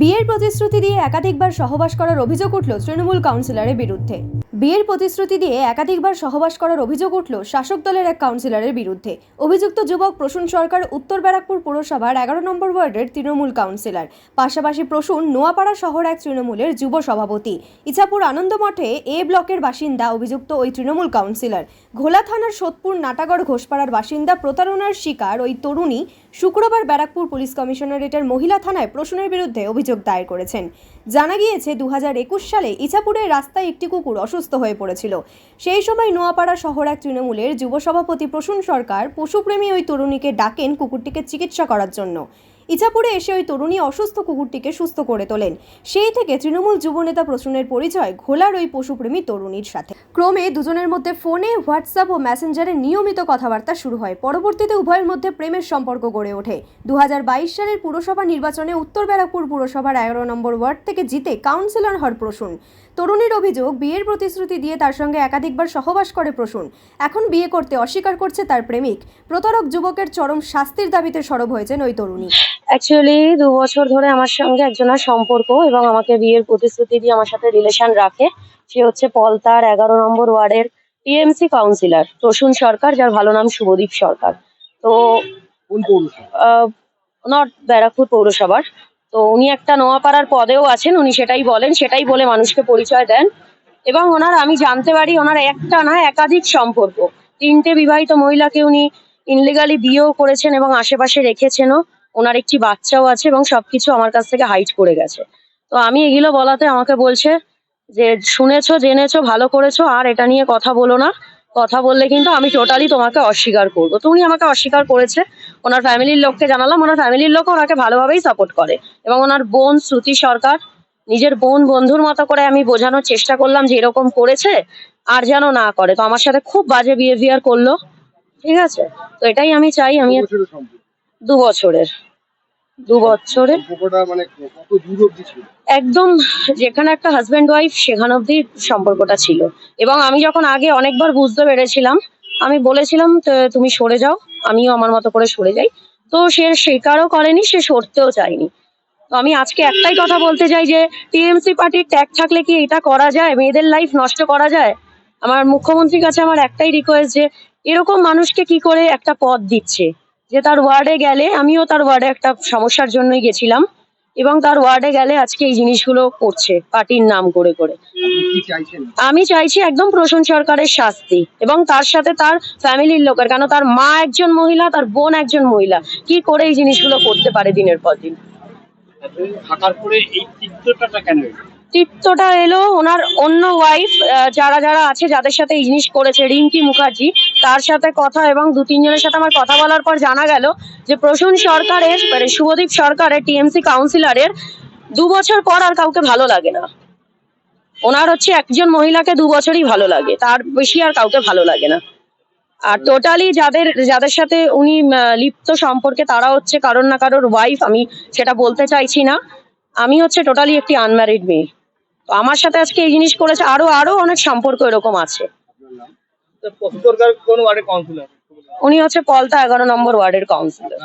বিয়ের প্রতিশ্রুতি দিয়ে একাধিকবার সহবাস করার অভিযোগ উঠল তৃণমূল কাউন্সিলরের বিরুদ্ধে। বিয়ের প্রতিশ্রুতি দিয়ে একাধিকবার সহবাস করার অভিযোগ উঠল শাসক দলের এক কাউন্সিলরের বিরুদ্ধে। অভিযুক্ত যুবক প্রসূন সরকার উত্তর ব্যারাকপুর পুরসভার এগারো নম্বর ওয়ার্ডের তৃণমূল কাউন্সিলর। পাশাপাশি প্রসূন নোয়াপাড়া শহর এক তৃণমূলের যুব সভাপতি। ইছাপুর আনন্দমঠে এ ব্লকের বাসিন্দা অভিযুক্ত ওই তৃণমূল কাউন্সিলর। ঘোলা থানার সোদপুর নাটাগড় ঘোষপাড়ার বাসিন্দা প্রতারণার শিকার ওই তরুণী শুক্রবার ব্যারাকপুর পুলিশ কমিশনারেটের মহিলা থানায় প্রশ্নের বিরুদ্ধে অভিযোগ দায়ের করেছেন। জানা গিয়েছে দু হাজার একুশ সালে ইছাপুরের রাস্তায় একটি কুকুর অসুস্থ হয়ে পড়েছিল। সেই সময় নোয়াপাড়া শহর এক তৃণমূলের যুব সভাপতি প্রসূন সরকার পশুপ্রেমী ওই তরুণীকে ডাকেন কুকুরটিকে চিকিৎসা করার জন্য। ইছাপুরে এসে ওই তরুণী অসুস্থ কুকুরটিকে সুস্থ করে তোলেন। সেই থেকে তৃণমূল যুবনেতা প্রসূনের পরিচয় ঘোলার ওই পশুপ্রেমী তরুণীর সাথে। ক্রমে দুজনের মধ্যে ফোনে, হোয়াটসঅ্যাপ ও মেসেঞ্জারে নিয়মিত কথাবার্তা শুরু হয়। পরবর্তীতে উভয়ের মধ্যে প্রেমের সম্পর্ক গড়ে ওঠে। দু হাজার বাইশ সালের পুরসভা নির্বাচনে উত্তর ব্যারাকপুর পুরসভার এগারো নম্বর ওয়ার্ড থেকে জিতে কাউন্সিলর হর প্রসূন। তরুণীর অভিযোগ, বিয়ের প্রতিশ্রুতি দিয়ে তার সঙ্গে একাধিকবার সহবাস করে প্রসূন। এখন বিয়ে করতে অস্বীকার করছে তার প্রেমিক। প্রতারক যুবকের চরম শাস্তির দাবিতে সরব হয়েছেন ওই তরুণী। অ্যাকচুয়ালি দু বছর ধরে আমার সঙ্গে একজনের সম্পর্ক এবং আমাকে বিয়ের প্রতিশ্রুতি দিয়ে আমার সাথে রিলেশন রাখে। সে হচ্ছে পলতার এগারো নম্বর ওয়ার্ডের টিএমসি কাউন্সিলর প্রসূন সরকার যার ভালো নাম শুভদীপ সরকার। তো নর্থ ব্যারাকপুর পৌরসভার। তো উনি একটা নোয়াপাড়ার পদেও আছেন উনি সেটাই বলেন সেটাই বলে মানুষকে পরিচয় দেন। এবং ওনার আমি জানতে পারি ওনার একটা না একাধিক সম্পর্ক। তিনটে বিবাহিত মহিলাকে উনি ইনলিগালি বিয়েও করেছেন এবং আশেপাশে রেখেছেনও। ওনার একটি বাচ্চাও আছে এবং সবকিছু আমার কাছ থেকে হাইট করে গেছে। তো আমি এগুলো বলাতে আমাকে বলছে যে, শুনেছো, জেনেছো, ভালো করেছ, আর এটা নিয়ে কথা বলো না। কথা বললে কিন্তু আমি টোটালি তোমাকে অস্বীকার করব। তো উনি আমাকে অস্বীকার করেছে। ওনার ফ্যামিলির লোককে জানালাম। ওনার ফ্যামিলির লোক ওনাকে ভালোভাবেই সাপোর্ট করে এবং ওনার বোন শ্রুতি সরকার, নিজের বোন বন্ধুর মতো করে আমি বোঝানোর চেষ্টা করলাম যে এরকম করেছে আর যেন না করে। তো আমার সাথে খুব বাজে বিহেভিয়ার করল। ঠিক আছে? তো এটাই আমি চাই। আমি দু বছরের। দু বছরে সম্পর্কটা মানে একদম যেখানে একটা হাজব্যান্ড ওয়াইফ সেখান অব্দি সম্পর্কটা ছিল। এবং আমি যখন আগে অনেকবার বুঝতে পেরেছিলাম আমি বলেছিলাম "তো- তুমি সরে যাও আমিও আমার মতো করে সরে যাই। তো সে স্বীকারও করেনি সে সরতেও চায়নি। তো আমি আজকে একটাই কথা বলতে চাই যে টিএমসি পার্টির ট্যাগ থাকলে কি এটা করা যায়? মেয়েদের লাইফ নষ্ট করা যায়? আমার মুখ্যমন্ত্রীর কাছে আমার একটাই রিকোয়েস্ট যে এরকম মানুষকে কি করে একটা পদ দিচ্ছে? যে তার ওয়ার্ডে গেলে আমিও তার ওয়ার্ডে একটা সমস্যার জন্যই গেছিলাম এবং তার ওয়ার্ডে গেলে আজকে এই জিনিসগুলো করছে পার্টির নাম করে করে। আমি চাইছি একদম প্রসূন সরকারের শাস্তি এবং তার সাথে তার ফ্যামিলির লোকের কেন তার মা একজন মহিলা তার বোন একজন মহিলা কি করে এই জিনিসগুলো করতে পারে দিনের পর দিন? থাকার পরে এই তিক্ততাটা কেন তৃপ্তটা এলো ওনার অন্য ওয়াইফ যারা যারা আছে, যাদের সাথে এই জিনিস করেছে, রিঙ্কি মুখার্জি, তার সাথে কথা এবং দু, তিনজনের সাথে আমার কথা বলার পর জানা গেল যে প্রসূন সরকারের মানে শুভদীপ সরকারের, টিএমসি কাউন্সিলরের দু বছর পর আর কাউকে ভালো লাগে না। ওনার হচ্ছে একজন মহিলাকে দু বছরই ভালো লাগে, তার বেশি আর কাউকে ভালো লাগে না। আর টোটালি যাদের যাদের সাথে উনি লিপ্ত সম্পর্কে, তারা হচ্ছে কারোর না কারোর ওয়াইফ আমি সেটা বলতে চাইছি না। আমি হচ্ছে টোটালি একটি আনম্যারিড মেয়ে। তো আমার সাথে আজকে এই জিনিস করেছে আরও আরও অনেক সম্পর্ক এরকম আছে। উনি হচ্ছে পলতা এগারো নম্বর ওয়ার্ডের কাউন্সিলর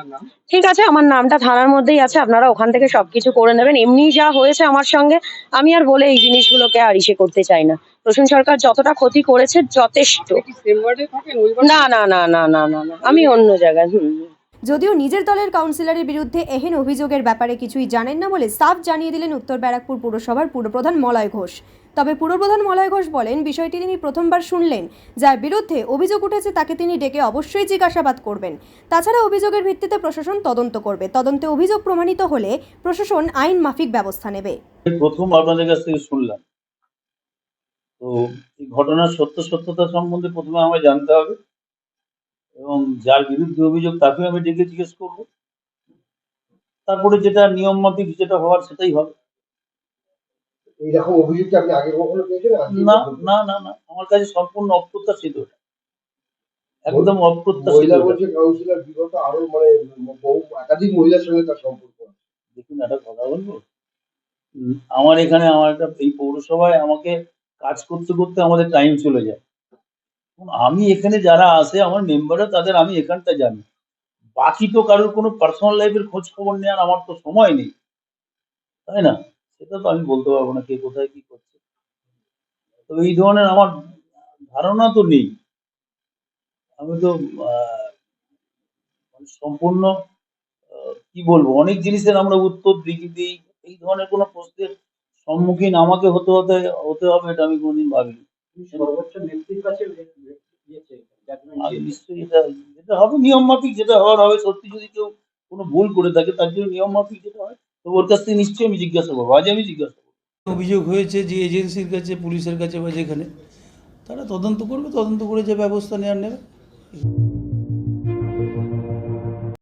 ঠিক আছে আমার নামটা থানার মধ্যেই আছে আপনারা ওখান থেকে সবকিছু করে নেবেন। এমনি যা হয়েছে আমার সঙ্গে আমি আর বলে এই জিনিসগুলোকে আর ইসে করতে চাই না। প্রসূন সরকার যতটা ক্ষতি করেছে যথেষ্ট? না না না না না না না আমি অন্য জায়গায় হুম। যদিও নিজের দলের কাউন্সিলরের বিরুদ্ধে এহেন অভিযোগের ব্যাপারে কিছুই জানেন না বলে সাফ জানিয়ে দিলেন উত্তর ব্যারাকপুর পুরসভার পুরপ্রধান মলয় ঘোষ। তবে পুরপ্রধান মলয় ঘোষ বলেন, বিষয়টি তিনি প্রথমবার শুনলেন। যার বিরুদ্ধে অভিযোগ উঠেছে তাকে তিনি ডেকে অবশ্যই জিজ্ঞাসাবাদ করবেন। তাছাড়া অভিযোগের ভিত্তিতে প্রশাসন তদন্ত করবে। তদন্তে অভিযোগ প্রমাণিত হলে প্রশাসন আইন মাফিক ব্যবস্থা নেবে। প্রথম আপনাদের কাছ থেকে শুনলাম। তো ঘটনার সত্য সত্যতা সম্বন্ধে প্রথমে আমায় জানতে হবে। এবং যার বিরুদ্ধে অভিযোগ তাকেও আমি ডেকে জিজ্ঞেস করব। তারপরে যেটা নিয়ম মাফিক যেটা হওয়ার সেটাই হবে। এইরকম অভিযোগ কি আপনি আগে কখনো পেয়েছেন না না না না। আমার কাছে সম্পূর্ণ অপ্রত্যাশিত এটা। একদম অপ্রত্যাশিত মহিলা এটা। বলছে কাউন্সিলর বিগত আরও মানে বহু একাধিক মহিলার সঙ্গে তার সম্পর্ক দেখুন একটা কথা বলব। আমার এখানে আমার একটা এই পৌরসভায় আমাকে কাজ করতে করতে আমাদের টাইম চলে যায়। আমি এখানে যারা আসে আমার মেম্বাররা তাদের আমি এখানটা জানি। বাকি তো কারোর কোনো পার্সোনাল লাইফের খোঁজ খবর নেওয়ার আমার তো সময় নেই। তাই না? সেটা তো আমি বলতে পারব না কে কোথায় কি করছে। তো এই ধরনের আমার ধারণা তো নেই। আমি তো সম্পূর্ণ কি বলব? অনেক জিনিসের আমরা উত্তর দিকে দিই। এই ধরনের কোনো প্রশ্নের সম্মুখীন আমাকে হতে হতে হতে হবে এটা আমি কোনোদিন ভাবিনি। সর্বোচ্চ নেত্রীর কাছে নিশ্চয়ই এটা যেটা হবে নিয়ম মাফিক যেটা হওয়ার হবে সত্যি যদি কেউ কোনো ভুল করে থাকে তার জন্য নিয়ম মাফিক যেটা হয় তো ওর কাছ থেকে নিশ্চয়ই আমি জিজ্ঞাসা করব। আজ আমি জিজ্ঞাসা করব। অভিযোগ হয়েছে যে এজেন্সির কাছে পুলিশের কাছে বা যেখানে তারা তদন্ত করবে তদন্ত করে যে ব্যবস্থা নেওয়ার নেবে।